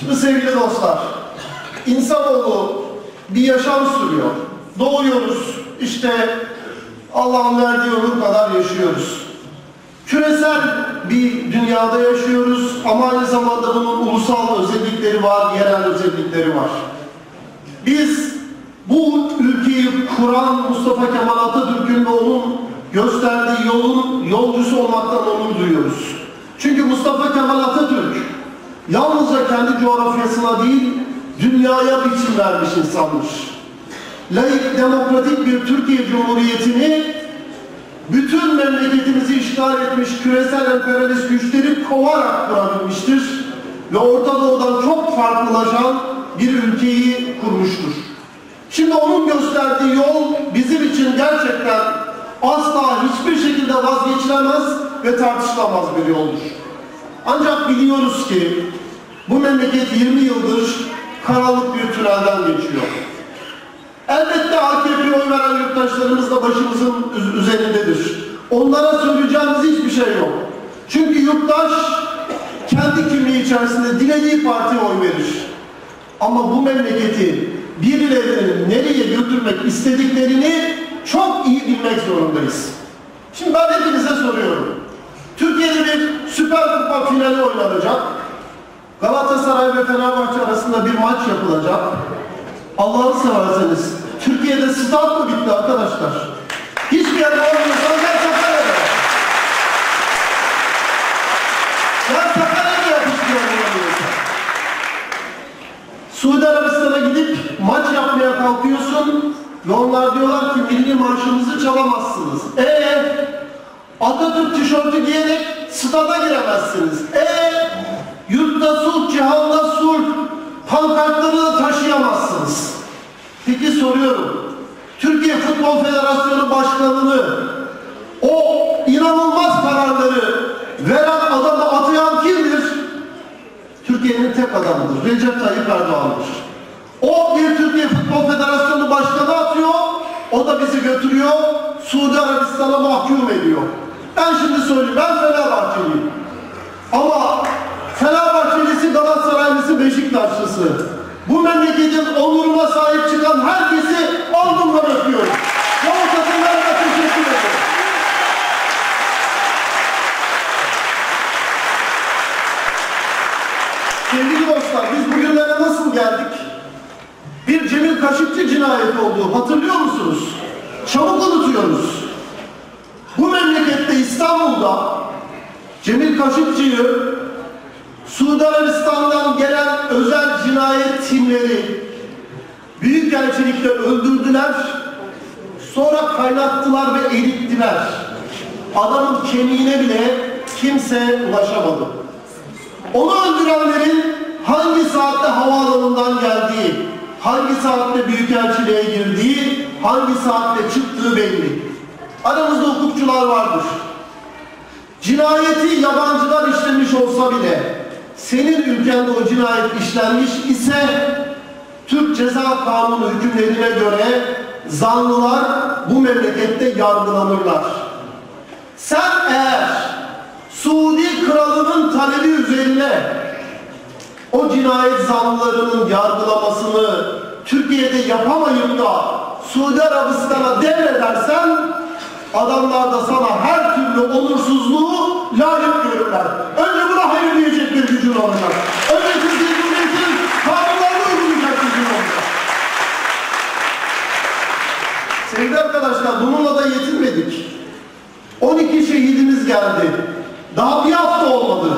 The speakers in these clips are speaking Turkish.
Şimdi sevgili dostlar, insanoğlu bir yaşam sürüyor. Doğuyoruz, işte Allah'ın verdiği ömür kadar yaşıyoruz. Küresel bir dünyada yaşıyoruz ama aynı zamanda bunun ulusal özellikleri var, yerel özellikleri var. Biz bu ülkeyi kuran Mustafa Kemal Atatürk'ün ve onun gösterdiği yolun yolcusu olmaktan onur duyuyoruz. Çünkü Mustafa Kemal Atatürk yalnızca kendi coğrafyasına değil, dünyaya biçim vermiş insanmış. Laik, demokratik bir Türkiye Cumhuriyeti'ni bütün memleketimizi işgal etmiş küresel emperyalist güçleri kovarak kurabilmiştir ve Orta Doğu'dan çok farklılaşan bir ülkeyi kurmuştur. Şimdi onun gösterdiği yol bizim için gerçekten asla hiçbir şekilde vazgeçilemez ve tartışılamaz bir yoldur. Ancak biliyoruz ki bu memleket 20 yıldır karanlık bir tünelden geçiyor. Elbette AKP'ye oy veren yurttaşlarımız da başımızın üz- üzerindedir. Onlara söyleyeceğimiz hiçbir şey yok. Çünkü yurttaş kendi kimliği içerisinde dilediği partiye oy verir. Ama bu memleketi birilerinin nereye götürmek istediklerini çok iyi bilmek zorundayız. Şimdi ben hepinize soruyorum. Türkiye'de bir Süper Kupa finali oynanacak. Galatasaray ve Fenerbahçe arasında bir maç yapılacak. Allah'ını severseniz Türkiye'de stat mı bitti arkadaşlar? Hiçbir yerde olmuyorsa gel Sakarya'da. Gel Sakarya'da yapıştırıyor oynamıyorsa. Suudi Arabistan'a gidip maç yapmaya kalkıyorsun ve onlar diyorlar ki milli marşımızı çalamazsınız. Eee Atatürk tişörtü giyerek stada giremezsiniz. Eee yurtta sulh, cihanda sulh pankartları da taşıyamazsınız. Peki soruyorum. Türkiye Futbol Federasyonu Başkanı'nı o inanılmaz kararları veren adamı atayan kimdir? Türkiye'nin tek adamıdır. Recep Tayyip Erdoğan'dır. O bir Türkiye Futbol Federasyonu Başkanı atıyor, o da bizi götürüyor, Suudi Arabistan'a mahkum ediyor. Ben şimdi söyleyeyim, ben Fenerbahçeliyim. Ama Fenerbahçelisi, Galatasaraylısı, Beşiktaşlısı. Bu memleketin onuruna sahip çıkan herkesi alnımdan öpüyorum. Takımlarına teşekkür ederim. Sevgili dostlar, biz bugünlere nasıl geldik? Bir Cemil Kaşıkçı cinayeti oldu. Hatırlıyor musunuz? Çabuk unutuyoruz. Bu memlekette İstanbul'da Cemil Kaşıkçı'yı Suudi Arabistan'dan gelen özel cinayet timleri Büyükelçilikte öldürdüler. Sonra kaynattılar ve erittiler. Adamın kemiğine bile kimse ulaşamadı. Onu öldürenlerin hangi saatte havaalanından geldiği, hangi saatte büyükelçiliğe girdiği, hangi saatte çıktığı belli. Aramızda hukukçular vardır. Cinayeti yabancılar işlemiş olsa bile senin ülkende o cinayet işlenmiş ise Türk Ceza Kanunu hükümlerine göre zanlılar bu memlekette yargılanırlar. Sen eğer Suudi kralının talebi üzerine o cinayet zanlılarının yargılamasını Türkiye'de yapamayıp da Suudi Arabistan'a devredersen adamlar da sana her türlü onursuzluğu layık görürler. Önce olacak. Önce Türkiye Cumhuriyeti'nin kanunlarını uygulayacak gücün olacak. Sevgili arkadaşlar bununla da yetinmedik. 12 şehidimiz geldi. Daha bir hafta olmadı.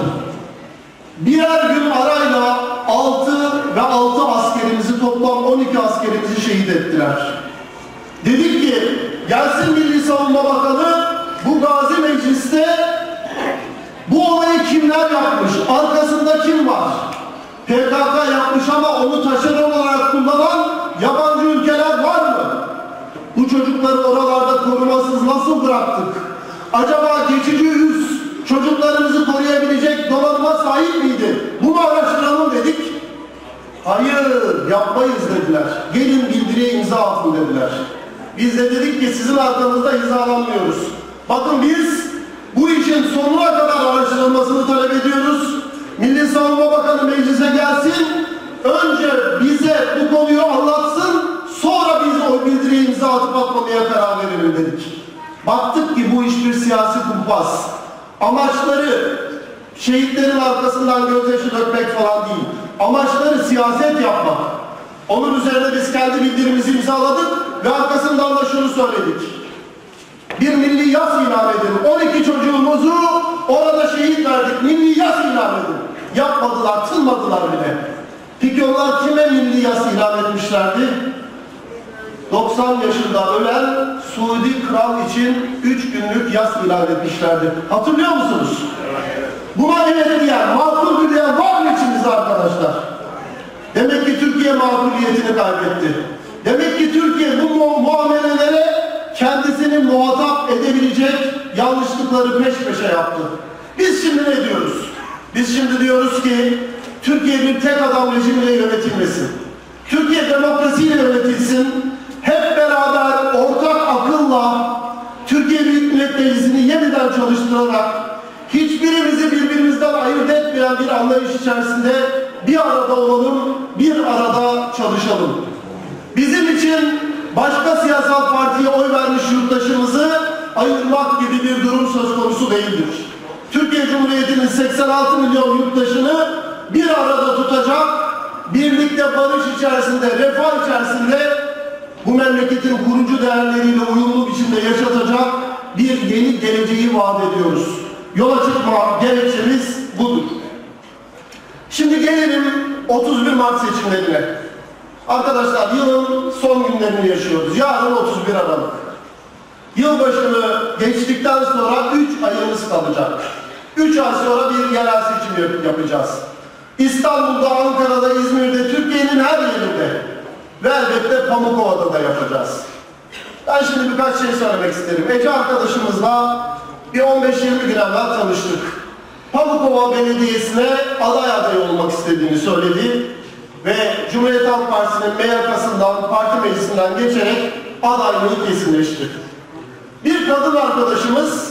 Birer gün arayla 6 ve 6 askerimizi toplam 12 askerimizi şehit ettiler. Dedik ki gelsin Milli baktık. Acaba geçici üs çocuklarımızı koruyabilecek donanıma sahip miydi? Bunu araştıralım dedik. Hayır yapmayız dediler. Gelin bildiriye imza atın dediler. Biz de dedik ki sizin arkanızda hizalanmıyoruz. Bakın biz bu işin sonuna kadar araştırılmasını talep ediyoruz. Milli Savunma Bakanı meclise gelsin. Önce bize bu konuyu anlatsın. Sonra biz o bildiriye imza atıp atmamaya karar verelim dedik. Baktık ki bu iş bir siyasi kumpas. Amaçları şehitlerin arkasından gözyaşı dökmek falan değil. Amaçları siyaset yapmak. Onun üzerine biz kendi bildirimizi imzaladık ve arkasından da şunu söyledik. Bir milli yas ilan edin. 12 çocuğumuzu orada şehit verdik. Milli yas ilan edin. Yapmadılar, tınmadılar bile. Peki onlar kime milli yas ilan etmişlerdi? 90 yaşında ölen Suudi kral için 3 günlük yas ilan etmişlerdi. Hatırlıyor musunuz? Buna evet diyen, makul diyen var mı içimizde arkadaşlar? Demek ki Türkiye makuliyetini kaybetti. Demek ki Türkiye bu mu- muamelelere kendisini muhatap edebilecek yanlışlıkları peş peşe yaptı. Biz şimdi ne diyoruz? Biz şimdi diyoruz ki Türkiye bir tek adam rejimle yönetilmesin. Türkiye demokrasiyle yönetilsin. Hep beraber ortak akılla Türkiye Büyük Millet Meclisi'ni yeniden çalıştırarak hiçbirimizi birbirimizden ayırt etmeyen bir anlayış içerisinde bir arada olalım, bir arada çalışalım. Bizim için başka siyasal partiye oy vermiş yurttaşımızı ayırmak gibi bir durum söz konusu değildir. Türkiye Cumhuriyeti'nin 86 milyon yurttaşını bir arada tutacak, birlikte barış içerisinde, refah içerisinde bu memleketin kurucu değerleriyle uyumlu biçimde yaşatacak bir yeni geleceği vaat ediyoruz. Yola çıkma gerekçemiz budur. Şimdi gelelim 31 Mart seçimlerine. Arkadaşlar yılın son günlerini yaşıyoruz. Yarın 31 Aralık. Yılbaşını geçtikten sonra 3 ayımız kalacak. 3 ay sonra bir yerel seçim yap- yapacağız. İstanbul'da, Ankara'da, İzmir'de, Türkiye'nin her yerinde ve elbette Pamukova'da da yapacağız. Ben şimdi birkaç şey söylemek isterim. Ece arkadaşımızla bir 15-20 gün evvel tanıştık. Pamukova Belediyesi'ne aday adayı olmak istediğini söyledi ve Cumhuriyet Halk Partisi'nin MYK'sından, parti meclisinden geçerek adaylığı kesinleşti. Bir kadın arkadaşımız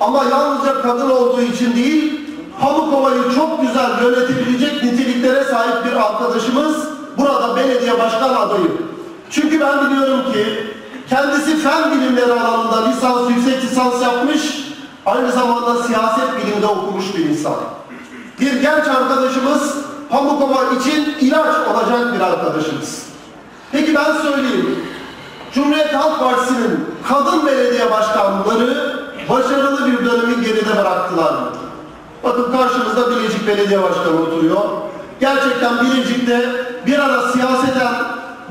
ama yalnızca kadın olduğu için değil, Pamukova'yı çok güzel yönetebilecek niteliklere sahip bir arkadaşımız burada belediye başkan adayı. Çünkü ben biliyorum ki kendisi fen bilimleri alanında lisans, yüksek lisans yapmış, aynı zamanda siyaset bilimde okumuş bir insan. Bir genç arkadaşımız Pamukova için ilaç olacak bir arkadaşımız. Peki ben söyleyeyim. Cumhuriyet Halk Partisi'nin kadın belediye başkanları başarılı bir dönemi geride bıraktılar mı? Bakın karşımızda Bilecik Belediye Başkanı oturuyor. Gerçekten Bilecik'te bir ara siyaseten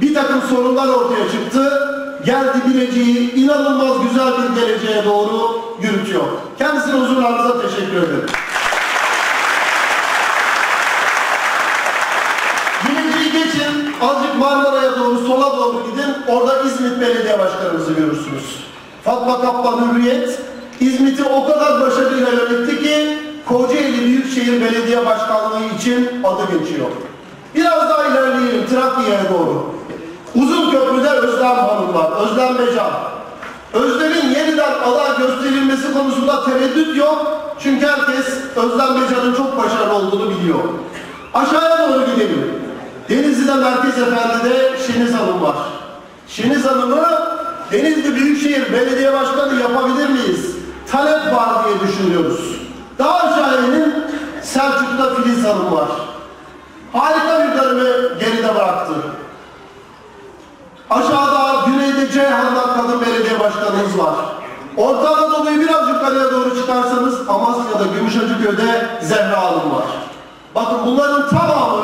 bir takım sorunlar ortaya çıktı. Geldi Bilecik'i inanılmaz güzel bir geleceğe doğru yürütüyor. Kendisine huzurlarınıza teşekkür ederim. Bilecik'i geçin, azıcık Marmara'ya doğru, sola doğru gidin. Orada İzmit Belediye Başkanımızı görürsünüz. Fatma Kaplan Hürriyet, İzmit'i o kadar başarıyla yönetti ki Kocaeli Büyükşehir Belediye Başkanlığı için adı geçiyor. Biraz daha ilerleyelim Trakya'ya doğru. Uzun Köprü'de Özlem Hanım var, Özlem Becan. Özlem'in yeniden aday gösterilmesi konusunda tereddüt yok. Çünkü herkes Özlem Becan'ın çok başarılı olduğunu biliyor. Aşağıya doğru gidelim. Denizli'de Merkez Efendi'de Şeniz Hanım var. Şeniz Hanım'ı Denizli Büyükşehir Belediye Başkanı yapabilir miyiz? Talep var diye düşünüyoruz. Daha aşağı inin Selçuk'ta Filiz Hanım var. Harika bir dönemi geride bıraktı. Aşağıda güneyde Ceyhan'da kadın belediye başkanımız var. Orta Anadolu'yu biraz yukarıya doğru çıkarsanız Amasya'da Gümüşhacıköy'de Zehra Hanım var. Bakın bunların tamamı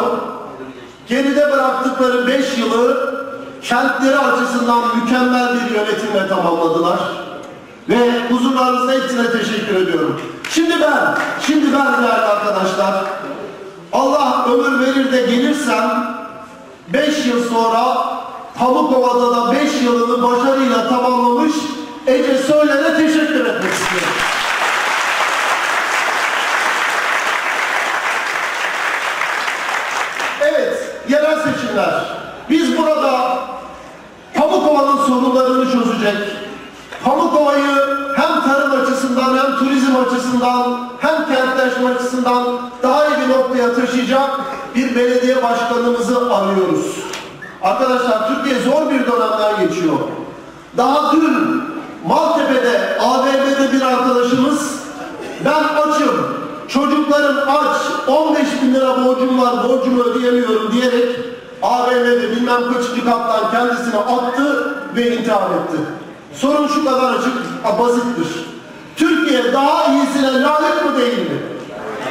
geride bıraktıkları 5 yılı kentleri açısından mükemmel bir yönetimle tamamladılar. Ve huzurlarınızda hepsine teşekkür ediyorum. Şimdi ben, şimdi ben değerli arkadaşlar, Allah ömür verir de gelirsem 5 yıl sonra Pamukova'da da 5 yılını başarıyla tamamlamış Ece Söylen'e teşekkür etmek istiyorum. Evet, yerel seçimler. Biz burada Pamukova'nın sorunlarını çözecek, Pamukova'yı hem tarım açısından hem turizm açısından hem kentleşme açısından daha iyi bir noktaya taşıyacak bir belediye başkanımızı arıyoruz. Arkadaşlar Türkiye zor bir dönemden geçiyor. Daha dün Maltepe'de AVM'de bir arkadaşımız ben açım, çocuklarım aç, 15 bin lira borcum var, borcumu ödeyemiyorum diyerek AVM'de bilmem kaçıncı kattan kendisini attı ve intihar etti. Sorun şu kadar açık, basittir. Türkiye daha iyisine layık mı değil mi?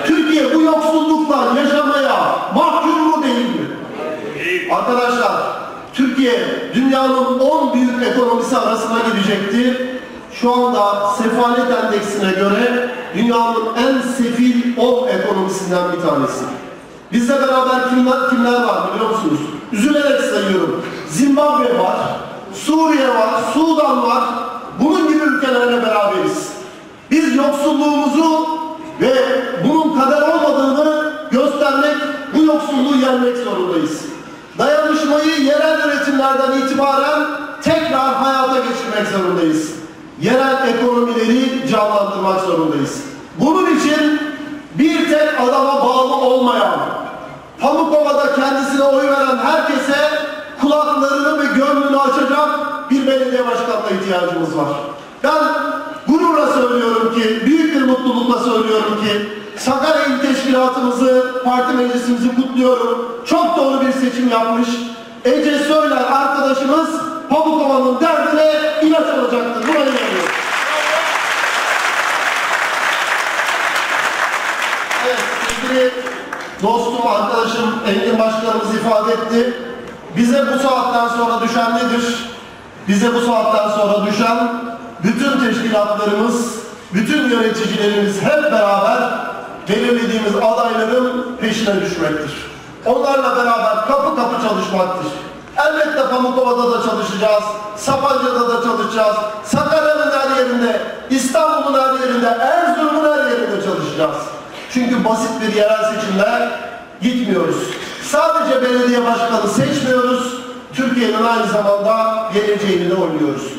Türkiye bu yoksullukla yaşamaya mahkum mu değil mi? Arkadaşlar, Türkiye dünyanın 10 büyük ekonomisi arasına girecekti. Şu anda sefalet endeksine göre dünyanın en sefil 10 ekonomisinden bir tanesi. Bizle beraber kimler, kimler var biliyor musunuz? Üzülerek sayıyorum. Zimbabwe var, Suriye var, Sudan var. Bunun gibi ülkelerle beraberiz. Biz yoksulluğumuzu ve bunun kader olmadığını göstermek, bu yoksulluğu yenmek zorundayız. Dayanışmayı yerel üretimlerden itibaren tekrar hayata geçirmek zorundayız. Yerel ekonomileri canlandırmak zorundayız. Bunun için bir tek adama bağlı olmayan, Pamukova'da kendisine oy veren herkese kulaklarını ve gönlünü açacak bir belediye başkanına ihtiyacımız var. Ben gururla söylüyorum ki, büyük bir mutlulukla söylüyorum ki Sakarya İl Teşkilatımızı, parti meclisimizi kutluyorum. Çok doğru bir seçim yapmış. Ece Söyler arkadaşımız Pamukova'nın derdine ilaç olacaktır. Buna inanıyorum. Evet, sevgili dostum, arkadaşım Engin Başkanımız ifade etti. Bize bu saatten sonra düşen nedir? Bize bu saatten sonra düşen bütün teşkilatlarımız, bütün yöneticilerimiz hep beraber belirlediğimiz adayların peşine düşmektir. Onlarla beraber kapı kapı çalışmaktır. Elbette Pamukova'da da çalışacağız, Sapanca'da da çalışacağız, Sakarya'nın her yerinde, İstanbul'un her yerinde, Erzurum'un her yerinde çalışacağız. Çünkü basit bir yerel seçimler gitmiyoruz. Sadece belediye başkanı seçmiyoruz, Türkiye'nin aynı zamanda geleceğini de oynuyoruz.